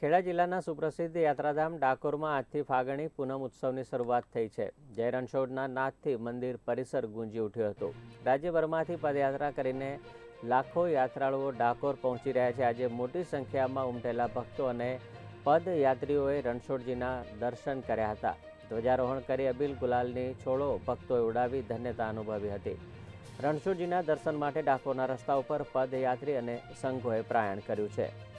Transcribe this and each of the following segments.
ખેડા જિલ્લાના સુપ્રસિદ્ધ યાત્રાધામ ડાકોરમાં આજથી ફાગણી પૂનમ ઉત્સવની શરૂઆત થઈ છે. જય રણછોડના નાદથી મંદિર પરિસર ગુંજી ઉઠ્યું હતું. રાજ્યભરમાંથી પદયાત્રા કરીને લાખો યાત્રાળુઓ ડાકોર પહોંચી રહ્યા છે. આજે મોટી સંખ્યામાં ઉમટેલા ભક્તો અને પદયાત્રીઓએ રણછોડજીના દર્શન કર્યા હતા. ધ્વજારોહણ કરી અબીલ ગુલાલની છોડો ભક્તોએ ઉડાવી ધન્યતા અનુભવી હતી. રણછોડજીના દર્શન માટે ડાકોરના રસ્તા ઉપર પદયાત્રી અને સંઘોએ પ્રયાણ કર્યું છે.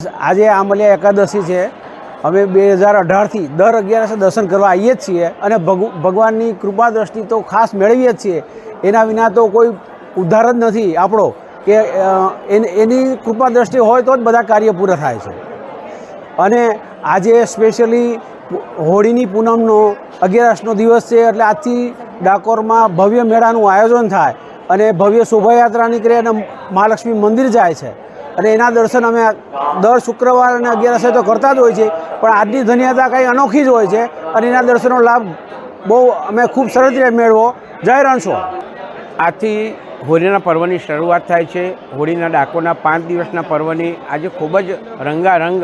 આજે આંબલિયા એકાદશી છે. અમે બે હજાર અઢારથી દર અગિયારસે દર્શન કરવા આવીએ જ છીએ અને ભગ- ભગવાનની કૃપા દ્રષ્ટિ તો ખાસ મેળવીએ જ છીએ. એના વિના તો કોઈ ઉદ્ધાર જ નથી આપણો કે એની કૃપા દ્રષ્ટિ હોય તો જ બધા કાર્ય પૂરા થાય છે. અને આજે સ્પેશિયલી હોળીની પૂનમનો અગિયારસનો દિવસ છે એટલે આજથી ડાકોરમાં ભવ્ય મેળાનું આયોજન થાય અને ભવ્ય શોભાયાત્રા નીકળે અને મહાલક્ષ્મી મંદિર જાય છે. અને એના દર્શન અમે દર શુક્રવાર અને અગિયારસે તો કરતા જ હોય છે. પણ આજની ધન્યતા કંઈ અનોખી જ હોય છે અને એના દર્શનનો લાભ બહુ અમે ખૂબ સરસ રીતે મેળવો. જય રણછો આથી હોળીના પર્વની શરૂઆત થાય છે. હોળીના ડાકોના પાંચ દિવસના પર્વની આજે ખૂબ જ રંગારંગ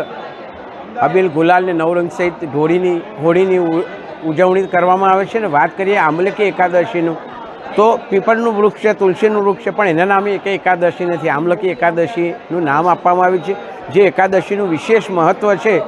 અબીલ ગુલાલ ને નવરંગ સહિત હોળીની હોળીની ઉજવણી કરવામાં આવે છે. ને વાત કરીએ આમલકી એકાદશીનું. તો પીપળનું વૃક્ષ છે, તુલસીનું વૃક્ષ છે, પણ એના નામે એક એકાદશી નથી. આમલકી એકાદશીનું નામ આપવામાં આવ્યું છે. જે એકાદશીનું વિશેષ મહત્ત્વ છે